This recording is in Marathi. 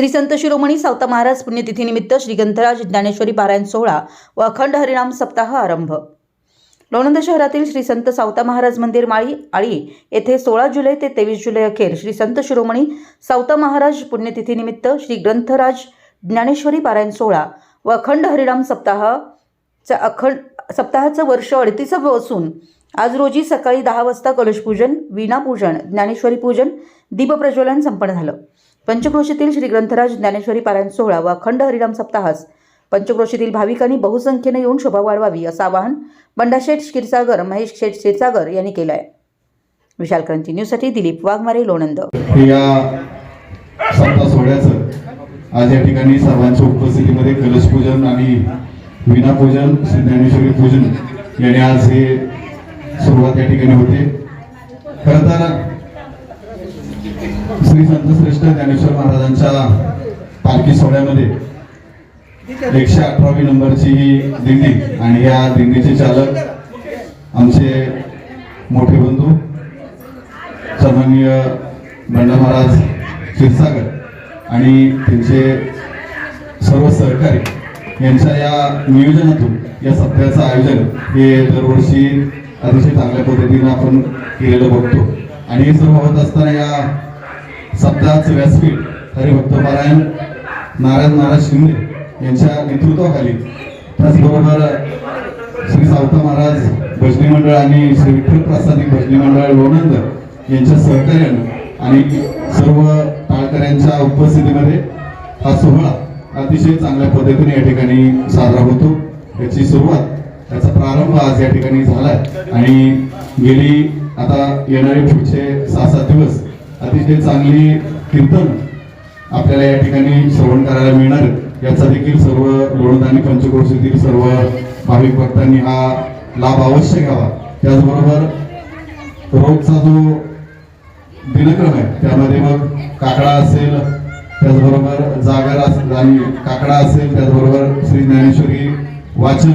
श्री संत शिरोमणी सावता महाराज पुण्यतिथीनिमित्त श्री ग्रंथराज ज्ञानेश्वरी पारायण सोहळा व अखंड हरिनाम सप्ताह आरंभ. लोणंद शहरातील श्री संत सावता महाराज मंदिर माळी आळी येथे सोळा जुलै ते तेवीस जुलै अखेर श्री संत शिरोमणी सावता महाराज पुण्यतिथीनिमित्त श्री ग्रंथराज ज्ञानेश्वरी पारायण सोहळा व अखंड हरिनाम सप्ताहाचा अखंड सप्ताहाचं वर्ष अडतीसावं असून आज रोजी सकाळी दहा वाजता कलशपूजन वीणापूजन ज्ञानेश्वरी पूजन दीपप्रज्वलन संपन्न झालं. पंचक्रोशीतील श्री ग्रंथराज ज्ञानेश्वरी पारायण सोहळा व अखंड हरिराम सप्ताहास. पंचक्रोशीतील भाविकांनी बहुसंख्येने येऊन शोभा वाढवावी असं आवाहन बंडाशेठ क्षीरसागर महेश शेठ क्षीरसागर यांनी केलं आहे विशाल क्रांती न्यूजसाठी दिलीप वाघमारे लोणंद. या सप्ताह सोहळ्याचं आज या ठिकाणी सर्वांच्या उपस्थितीमध्ये कलशपूजन आणि विनापूजन श्री ज्ञानेश्वरी पूजन याने आज हे सुरुवात या ठिकाणी होते. खरं तर श्री संत श्रेष्ठ ज्ञानेश्वर महाराजांच्या पालखी सोहळ्यामध्ये एकशे अठरावी नंबरची ही दिंडी आणि या दिंडीचे चालक आमचे मोठे बंधू सन्माननीय बंडा महाराज क्षीरसागर आणि त्यांचे सर्व सहकारी यांच्या या नियोजनातून या सप्ताहाचं आयोजन हे दरवर्षी अतिशय चांगल्या पद्धतीनं आपण केलेलं बघतो. आणि हे सर्व होत असताना या सप्ताहाचं व्यासपीठ हरिभक्त पारायण नारायण महाराज शिंदे यांच्या नेतृत्वाखाली त्याचबरोबर श्री सावता महाराज भजनी मंडळ आणि श्री विठ्ठल प्रसादी भजनी मंडळ लोणंद यांच्या सहकार्यानं आणि सर्व टाळकऱ्यांच्या उपस्थितीमध्ये हा सोहळा अतिशय चांगल्या पद्धतीने या ठिकाणी साजरा होतो. याची सुरुवात याचा प्रारंभ आज या ठिकाणी झाला आणि गेली आता येणारे पुढचे सहा सात दिवस अतिशय चांगली कीर्तन आपल्याला या ठिकाणी श्रवण करायला मिळणार. याचा देखील सर्व लोणंद आणि पंचक्रोशीतील सर्व भाविक भक्तांनी हा लाभ अवश्य घ्यावा. त्याचबरोबर रोजचा जो दिनक्रम आहे त्यामध्ये मग काकडा असेल त्याचबरोबर जागर असेल आणि काकडा असेल त्याचबरोबर श्री ज्ञानेश्वरी वाचन